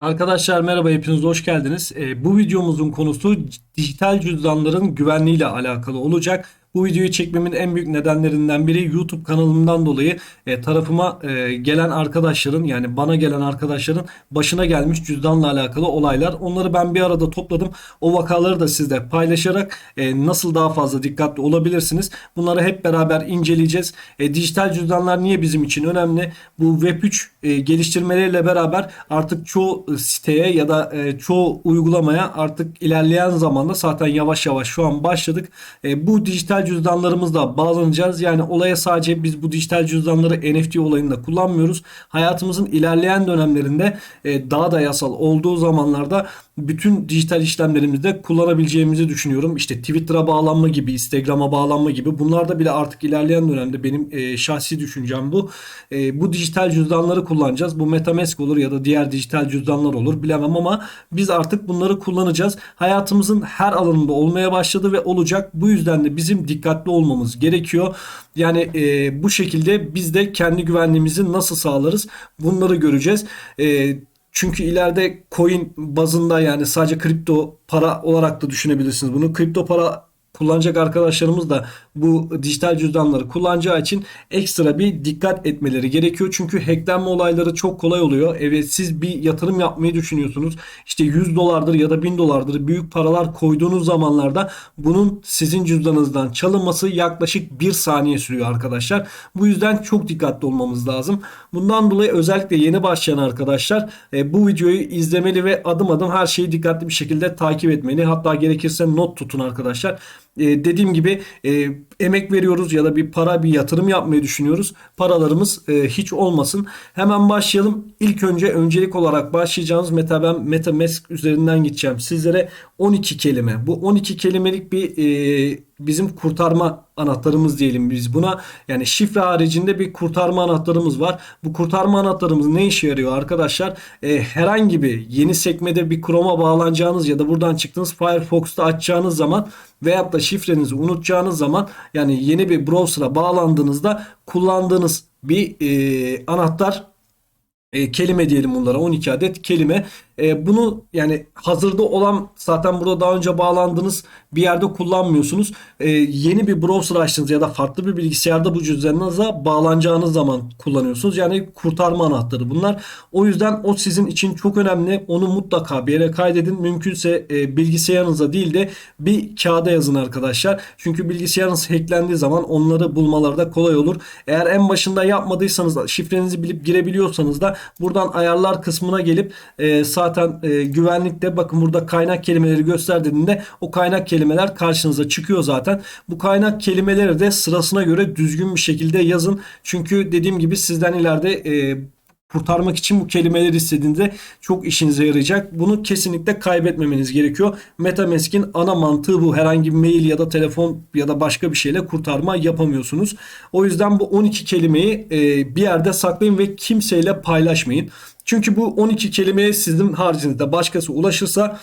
Arkadaşlar merhaba hepiniz hoş geldiniz. Ee, bu videomuzun konusu dijital cüzdanların güvenliğiyle alakalı olacak. Bu videoyu çekmemin en büyük nedenlerinden biri YouTube kanalımdan dolayı e, tarafıma e, gelen arkadaşların yani bana gelen arkadaşların başına gelmiş cüzdanla alakalı olaylar. Onları ben bir arada topladım. O vakaları da sizle paylaşarak e, nasıl daha fazla dikkatli olabilirsiniz. Bunları hep beraber inceleyeceğiz. E, dijital cüzdanlar niye bizim için önemli? Bu Web3 e, geliştirmeleriyle beraber artık çoğu siteye ya da e, çoğu uygulamaya artık ilerleyen zamanda zaten yavaş yavaş şu an başladık. E, bu dijital cüzdanlarımızla bağlanacağız. Yani olaya sadece biz bu dijital cüzdanları NFT olayında kullanmıyoruz. Hayatımızın ilerleyen dönemlerinde e, daha da yasal olduğu zamanlarda bütün dijital işlemlerimizde kullanabileceğimizi düşünüyorum. İşte Twitter'a bağlanma gibi, Instagram'a bağlanma gibi bunlarda bile artık ilerleyen dönemde benim e, şahsi düşüncem bu. E, bu dijital cüzdanları kullanacağız. Bu MetaMask olur ya da diğer dijital cüzdanlar olur bilemem ama biz artık bunları kullanacağız. Hayatımızın her alanında olmaya başladı ve olacak. Bu yüzden de bizim dikkatli olmamız gerekiyor. Yani e, bu şekilde biz de kendi güvenliğimizi nasıl sağlarız bunları göreceğiz. E, çünkü ileride coin bazında yani sadece kripto para olarak da düşünebilirsiniz bunu. Kripto para kullanacak arkadaşlarımız da bu dijital cüzdanları kullanacağı için ekstra bir dikkat etmeleri gerekiyor. Çünkü hacklenme olayları çok kolay oluyor. Evet siz bir yatırım yapmayı düşünüyorsunuz. İşte 100 dolardır ya da 1000 dolardır büyük paralar koyduğunuz zamanlarda bunun sizin cüzdanınızdan çalınması yaklaşık 1 saniye sürüyor arkadaşlar. Bu yüzden çok dikkatli olmamız lazım. Bundan dolayı özellikle yeni başlayan arkadaşlar e, bu videoyu izlemeli ve adım adım her şeyi dikkatli bir şekilde takip etmeli. Hatta gerekirse not tutun arkadaşlar. E, dediğim gibi e, emek veriyoruz ya da bir para bir yatırım yapmayı düşünüyoruz. Paralarımız e, hiç olmasın. Hemen başlayalım. İlk önce öncelik olarak başlayacağımız meta ben MetaMask üzerinden gideceğim. Sizlere 12 kelime. Bu 12 kelimelik bir e, bizim kurtarma anahtarımız diyelim biz buna. Yani şifre haricinde bir kurtarma anahtarımız var. Bu kurtarma anahtarımız ne işe yarıyor arkadaşlar? E, herhangi bir yeni sekmede bir Chrome'a bağlanacağınız ya da buradan çıktığınız Firefox'ta açacağınız zaman veyahut da şifrenizi unutacağınız zaman yani yeni bir browser'a bağlandığınızda kullandığınız bir e, anahtar e, kelime diyelim bunlara 12 adet kelime. E, bunu yani hazırda olan zaten burada daha önce bağlandığınız bir yerde kullanmıyorsunuz. E, yeni bir browser açtınız ya da farklı bir bilgisayarda bu cüzdanınıza bağlanacağınız zaman kullanıyorsunuz. Yani kurtarma anahtarı bunlar. O yüzden o sizin için çok önemli. Onu mutlaka bir yere kaydedin. Mümkünse e, bilgisayarınıza değil de bir kağıda yazın arkadaşlar. Çünkü bilgisayarınız hacklendiği zaman onları bulmaları da kolay olur. Eğer en başında yapmadıysanız şifrenizi bilip girebiliyorsanız da buradan ayarlar kısmına gelip e, zaten e, güvenlikte bakın burada kaynak kelimeleri göster o kaynak kelimeler karşınıza çıkıyor zaten. Bu kaynak kelimeleri de sırasına göre düzgün bir şekilde yazın. Çünkü dediğim gibi sizden ileride e, kurtarmak için bu kelimeleri istediğinde çok işinize yarayacak. Bunu kesinlikle kaybetmemeniz gerekiyor. MetaMask'in ana mantığı bu. Herhangi bir mail ya da telefon ya da başka bir şeyle kurtarma yapamıyorsunuz. O yüzden bu 12 kelimeyi e, bir yerde saklayın ve kimseyle paylaşmayın. Çünkü bu 12 kelimeye sizin haricinizde başkası ulaşırsa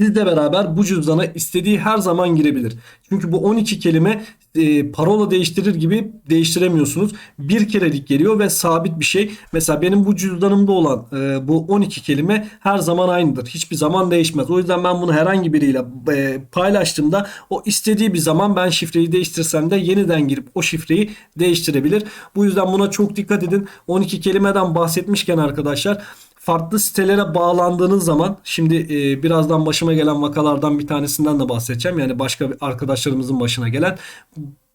sizle beraber bu cüzdana istediği her zaman girebilir. Çünkü bu 12 kelime e, parola değiştirir gibi değiştiremiyorsunuz. Bir kerelik geliyor ve sabit bir şey. Mesela benim bu cüzdanımda olan e, bu 12 kelime her zaman aynıdır. Hiçbir zaman değişmez. O yüzden ben bunu herhangi biriyle e, paylaştığımda o istediği bir zaman ben şifreyi değiştirsem de yeniden girip o şifreyi değiştirebilir. Bu yüzden buna çok dikkat edin. 12 kelimeden bahsetmişken arkadaşlar farklı sitelere bağlandığınız zaman şimdi e, birazdan başıma gelen vakalardan bir tanesinden de bahsedeceğim. Yani başka arkadaşlarımızın başına gelen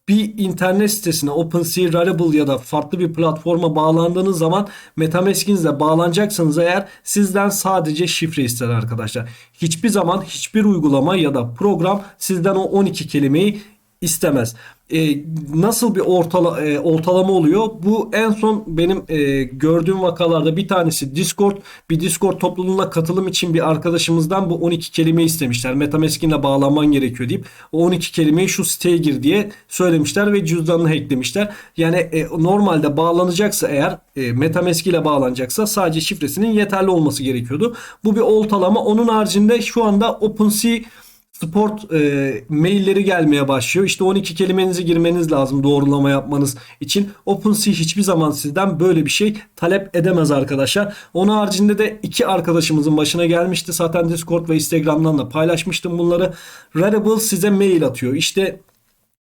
bir internet sitesine OpenSea, Rarible ya da farklı bir platforma bağlandığınız zaman MetaMask'inizle bağlanacaksanız eğer sizden sadece şifre ister arkadaşlar. Hiçbir zaman hiçbir uygulama ya da program sizden o 12 kelimeyi istemez. E, nasıl bir ortala, e, ortalama oluyor? Bu en son benim e, gördüğüm vakalarda bir tanesi Discord. Bir Discord topluluğuna katılım için bir arkadaşımızdan bu 12 kelimeyi istemişler. Metamask'inle bağlanman gerekiyor deyip o 12 kelimeyi şu siteye gir diye söylemişler ve cüzdanını hacklemişler. Yani e, normalde bağlanacaksa eğer e, Metamask ile bağlanacaksa sadece şifresinin yeterli olması gerekiyordu. Bu bir ortalama. Onun haricinde şu anda OpenSea sport e, mailleri gelmeye başlıyor. İşte 12 kelimenizi girmeniz lazım doğrulama yapmanız için. OpenSea hiçbir zaman sizden böyle bir şey talep edemez arkadaşlar. Onun haricinde de iki arkadaşımızın başına gelmişti. Zaten Discord ve Instagram'dan da paylaşmıştım bunları. Rarible size mail atıyor. İşte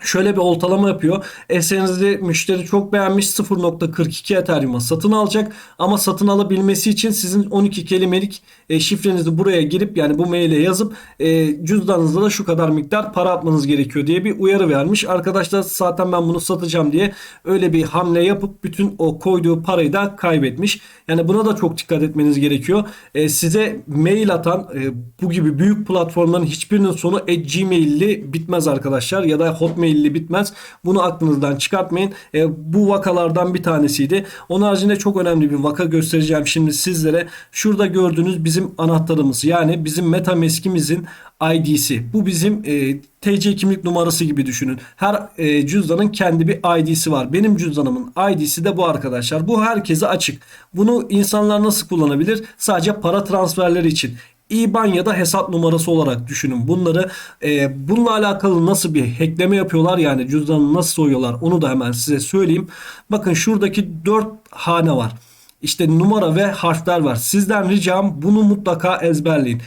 Şöyle bir oltalama yapıyor. Eserinizi müşteri çok beğenmiş 0.42 Ethereum'a satın alacak. Ama satın alabilmesi için sizin 12 kelimelik e, şifrenizi buraya girip yani bu maile yazıp e, cüzdanınızda da şu kadar miktar para atmanız gerekiyor diye bir uyarı vermiş. Arkadaşlar zaten ben bunu satacağım diye öyle bir hamle yapıp bütün o koyduğu parayı da kaybetmiş. Yani buna da çok dikkat etmeniz gerekiyor. E, size mail atan e, bu gibi büyük platformların hiçbirinin sonu gmail'li bitmez arkadaşlar ya da hotmail'li bitmez. Bunu aklınızdan çıkartmayın. E, bu vakalardan bir tanesiydi. Onun haricinde çok önemli bir vaka göstereceğim şimdi sizlere. Şurada gördüğünüz bizim anahtarımız yani bizim MetaMask'imizin ID'si. Bu bizim e, TC kimlik numarası gibi düşünün. Her e, cüzdanın kendi bir ID'si var. Benim cüzdanımın ID'si de bu arkadaşlar. Bu herkese açık. Bunu insanlar nasıl kullanabilir? Sadece para transferleri için. IBAN ya da hesap numarası olarak düşünün bunları. E, bununla alakalı nasıl bir hackleme yapıyorlar yani cüzdanını nasıl soyuyorlar onu da hemen size söyleyeyim. Bakın şuradaki 4 hane var. İşte numara ve harfler var. Sizden ricam bunu mutlaka ezberleyin.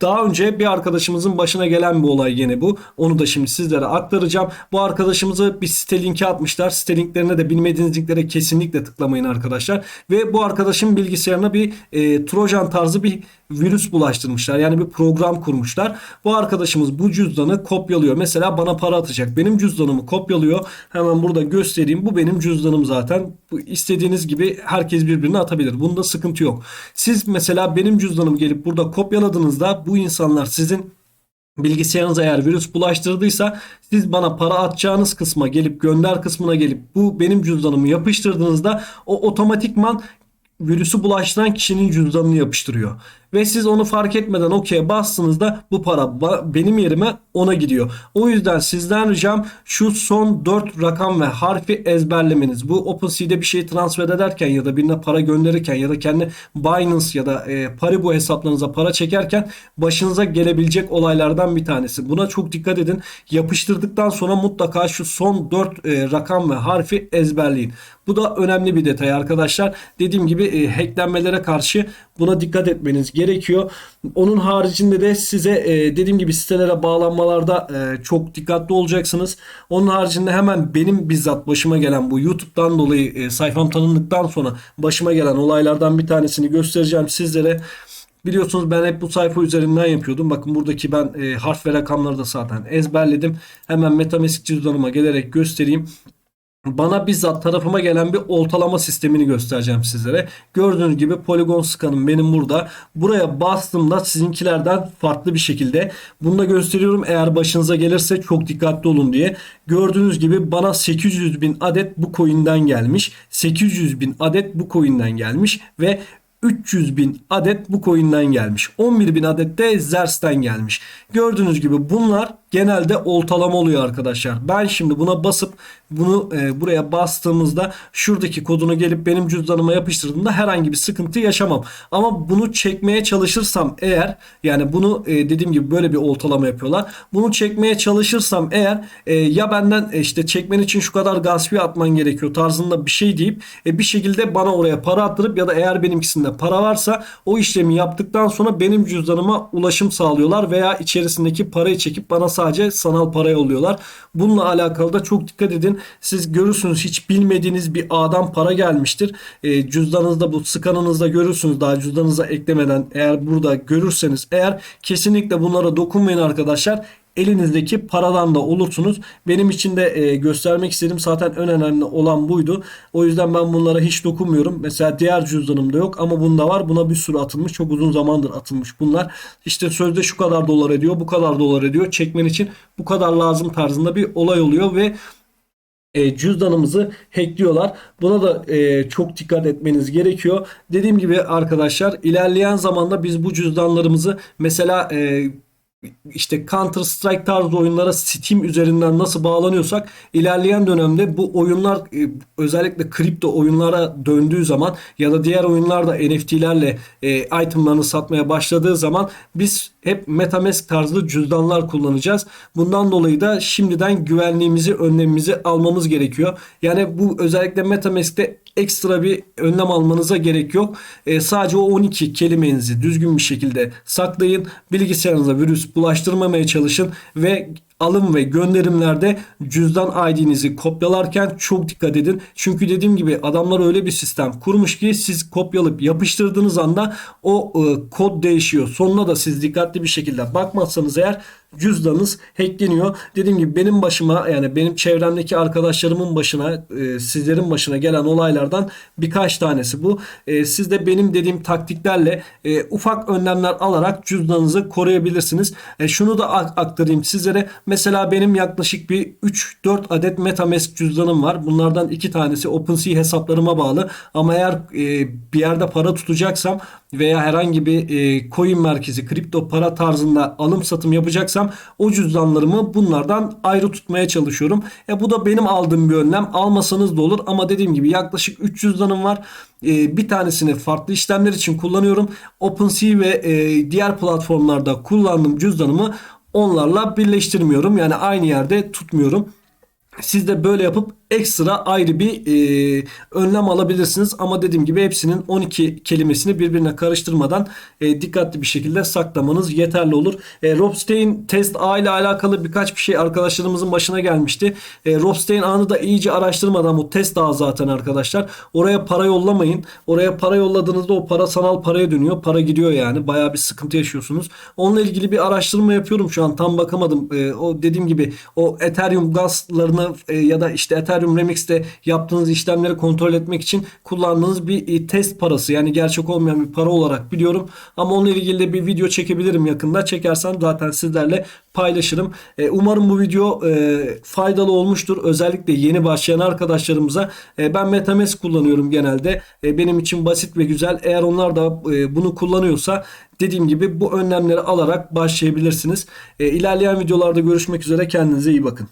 Daha önce bir arkadaşımızın başına gelen bir olay gene bu. Onu da şimdi sizlere aktaracağım. Bu arkadaşımızı bir site linki atmışlar. Site linklerine de bilmediğiniz linklere kesinlikle tıklamayın arkadaşlar. Ve bu arkadaşın bilgisayarına bir e, Trojan tarzı bir virüs bulaştırmışlar. Yani bir program kurmuşlar. Bu arkadaşımız bu cüzdanı kopyalıyor. Mesela bana para atacak. Benim cüzdanımı kopyalıyor. Hemen burada göstereyim. Bu benim cüzdanım zaten. Bu istediğiniz gibi herkes birbirine atabilir. Bunda sıkıntı yok. Siz mesela benim cüzdanımı gelip burada kopyaladığınızda bu insanlar sizin bilgisayarınıza eğer virüs bulaştırdıysa siz bana para atacağınız kısma gelip gönder kısmına gelip bu benim cüzdanımı yapıştırdığınızda o otomatikman virüsü bulaştıran kişinin cüzdanını yapıştırıyor. Ve siz onu fark etmeden okey bastığınızda bu para benim yerime ona gidiyor. O yüzden sizden ricam şu son 4 rakam ve harfi ezberlemeniz. Bu OpenSea'de bir şey transfer ederken ya da birine para gönderirken ya da kendi Binance ya da e, Paribu hesaplarınıza para çekerken başınıza gelebilecek olaylardan bir tanesi. Buna çok dikkat edin. Yapıştırdıktan sonra mutlaka şu son 4 e, rakam ve harfi ezberleyin. Bu da önemli bir detay arkadaşlar. Dediğim gibi e, hacklenmelere karşı buna dikkat etmeniz gerekiyor. Onun haricinde de size e, dediğim gibi sitelere bağlanmalarda e, çok dikkatli olacaksınız. Onun haricinde hemen benim bizzat başıma gelen bu YouTube'dan dolayı e, sayfam tanındıktan sonra başıma gelen olaylardan bir tanesini göstereceğim sizlere. Biliyorsunuz ben hep bu sayfa üzerinden yapıyordum. Bakın buradaki ben e, harf ve rakamları da zaten ezberledim. Hemen Metamask cüzdanıma gelerek göstereyim bana bizzat tarafıma gelen bir oltalama sistemini göstereceğim sizlere. Gördüğünüz gibi Polygon scan'ım benim burada. Buraya bastığımda sizinkilerden farklı bir şekilde. Bunu da gösteriyorum eğer başınıza gelirse çok dikkatli olun diye. Gördüğünüz gibi bana 800 bin adet bu coin'den gelmiş. 800 bin adet bu coin'den gelmiş ve 300 bin adet bu coin'den gelmiş. 11 bin adet de Zers'ten gelmiş. Gördüğünüz gibi bunlar genelde oltalama oluyor arkadaşlar. Ben şimdi buna basıp bunu e, buraya bastığımızda şuradaki kodunu gelip benim cüzdanıma yapıştırdığımda herhangi bir sıkıntı yaşamam. Ama bunu çekmeye çalışırsam eğer yani bunu e, dediğim gibi böyle bir oltalama yapıyorlar. Bunu çekmeye çalışırsam eğer e, ya benden e, işte çekmen için şu kadar gaspi atman gerekiyor tarzında bir şey deyip e, bir şekilde bana oraya para attırıp ya da eğer benimkisinde para varsa o işlemi yaptıktan sonra benim cüzdanıma ulaşım sağlıyorlar veya içerisindeki parayı çekip bana sadece sanal para yolluyorlar. Bununla alakalı da çok dikkat edin. Siz görürsünüz hiç bilmediğiniz bir ağdan para gelmiştir. E, cüzdanınızda bu skanınızda görürsünüz daha cüzdanınıza eklemeden eğer burada görürseniz eğer kesinlikle bunlara dokunmayın arkadaşlar elinizdeki paradan da olursunuz. Benim için de e, göstermek istedim. Zaten en önemli olan buydu. O yüzden ben bunlara hiç dokunmuyorum. Mesela diğer cüzdanımda yok ama bunda var. Buna bir sürü atılmış. Çok uzun zamandır atılmış bunlar. İşte sözde şu kadar dolar ediyor, bu kadar dolar ediyor. Çekmen için bu kadar lazım tarzında bir olay oluyor ve e, cüzdanımızı hackliyorlar. Buna da e, çok dikkat etmeniz gerekiyor. Dediğim gibi arkadaşlar ilerleyen zamanda biz bu cüzdanlarımızı mesela e, işte Counter Strike tarzı oyunlara Steam üzerinden nasıl bağlanıyorsak ilerleyen dönemde bu oyunlar e, özellikle kripto oyunlara döndüğü zaman ya da diğer oyunlarda NFT'lerle e, itemlarını satmaya başladığı zaman biz hep MetaMask tarzı cüzdanlar kullanacağız. Bundan dolayı da şimdiden güvenliğimizi, önlemimizi almamız gerekiyor. Yani bu özellikle MetaMask'te ekstra bir önlem almanıza gerek yok. E, sadece o 12 kelimenizi düzgün bir şekilde saklayın. Bilgisayarınıza virüs bulaştırmamaya çalışın ve alım ve gönderimlerde cüzdan ID'nizi kopyalarken çok dikkat edin. Çünkü dediğim gibi adamlar öyle bir sistem kurmuş ki siz kopyalayıp yapıştırdığınız anda o e, kod değişiyor. Sonuna da siz dikkatli bir şekilde bakmazsanız eğer cüzdanınız hackleniyor. Dediğim gibi benim başıma yani benim çevremdeki arkadaşlarımın başına e, sizlerin başına gelen olaylardan birkaç tanesi bu. E, siz de benim dediğim taktiklerle e, ufak önlemler alarak cüzdanınızı koruyabilirsiniz. E, şunu da ak- aktarayım sizlere. Mesela benim yaklaşık bir 3-4 adet MetaMask cüzdanım var. Bunlardan iki tanesi OpenSea hesaplarıma bağlı. Ama eğer e, bir yerde para tutacaksam veya herhangi bir e, coin merkezi kripto para tarzında alım satım yapacaksam o cüzdanlarımı bunlardan ayrı tutmaya çalışıyorum. E, bu da benim aldığım bir önlem. Almasanız da olur ama dediğim gibi yaklaşık 3 cüzdanım var. E, bir tanesini farklı işlemler için kullanıyorum. OpenSea ve e, diğer platformlarda kullandığım cüzdanımı onlarla birleştirmiyorum. Yani aynı yerde tutmuyorum. Siz de böyle yapıp ekstra ayrı bir e, önlem alabilirsiniz. Ama dediğim gibi hepsinin 12 kelimesini birbirine karıştırmadan e, dikkatli bir şekilde saklamanız yeterli olur. E, Robstein test A ile alakalı birkaç bir şey arkadaşlarımızın başına gelmişti. E, Robstein ağını da iyice araştırmadan bu test ağı zaten arkadaşlar. Oraya para yollamayın. Oraya para yolladığınızda o para sanal paraya dönüyor. Para gidiyor yani. Bayağı bir sıkıntı yaşıyorsunuz. Onunla ilgili bir araştırma yapıyorum şu an. Tam bakamadım. E, o dediğim gibi o Ethereum gaslarını e, ya da işte Ethereum Remix'te yaptığınız işlemleri kontrol etmek için kullandığınız bir e, test parası. Yani gerçek olmayan bir para olarak biliyorum. Ama onunla ilgili de bir video çekebilirim yakında. Çekersem zaten sizlerle paylaşırım. E, umarım bu video e, faydalı olmuştur. Özellikle yeni başlayan arkadaşlarımıza. Ben MetaMask kullanıyorum genelde. Benim için basit ve güzel. Eğer onlar da bunu kullanıyorsa dediğim gibi bu önlemleri alarak başlayabilirsiniz. İlerleyen videolarda görüşmek üzere. Kendinize iyi bakın.